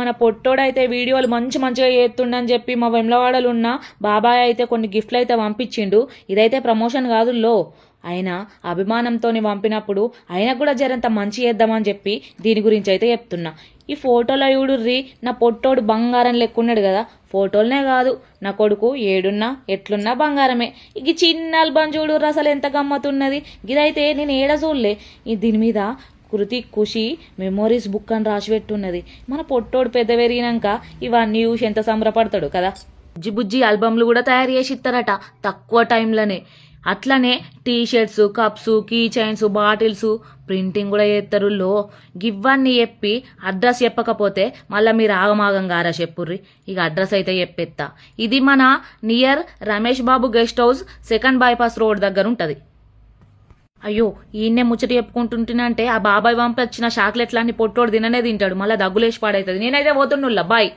మన పొట్టోడైతే వీడియోలు మంచి మంచిగా చేస్తుండని చెప్పి మా వెమ్లవాడలు ఉన్న బాబాయ్ అయితే కొన్ని గిఫ్ట్లు అయితే పంపించిండు. ఇదైతే ప్రమోషన్ కాదు లో. ఆయన అభిమానంతో పంపినప్పుడు ఆయన కూడా జరంత మంచి చేద్దామని చెప్పి దీని గురించి అయితే చెప్తున్నా. ఈ ఫోటోలో చూడుర్రి నా పొట్టోడు బంగారం లెక్కున్నాడు కదా. ఫోటోలనే కాదు నా కొడుకు ఏడున్నా ఎట్లున్నా బంగారమే. ఇక చిన్న అల్బం చూడుర్రు అసలు ఎంత గమ్మతున్నది ఇదైతే నేను ఏడ చూడలే. దీని మీద కృతి ఖుషి మెమోరీస్ బుక్ అని రాసిపెట్టున్నది. మన పొట్టోడు పెద్ద పెరిగినాక ఇవన్నీ చూసి ఎంత సంబరపడతాడు కదా? బుజ్జి బుజ్జి ఆల్బమ్లు కూడా తయారు చేసి ఇస్తారట తక్కువ టైంలోనే. అట్లనే T shirts cups key chains bottles printing కూడా చేస్తారు. లో గివ్వన్నీ చెప్పి అడ్రస్ చెప్పకపోతే మళ్ళీ మీరు ఆగమాగం గారా చెప్పుర్రి? ఇక అడ్రస్ అయితే చెప్పేస్తా ఇది మన near Ramesh Babu guest house second bypass road దగ్గర ఉంటుంది. అయ్యో ఈయన్నే ముచ్చట చెప్పుకుంటుంటేనంటే ఆ బాబాయ్ పంపించిన చాక్లెట్లన్నీ పొట్టోడు తిననే తింటాడు. మళ్ళీ దగ్గులేసి పాడవుతుంది నేనైతే పోతున్నుల్లా బాయ్.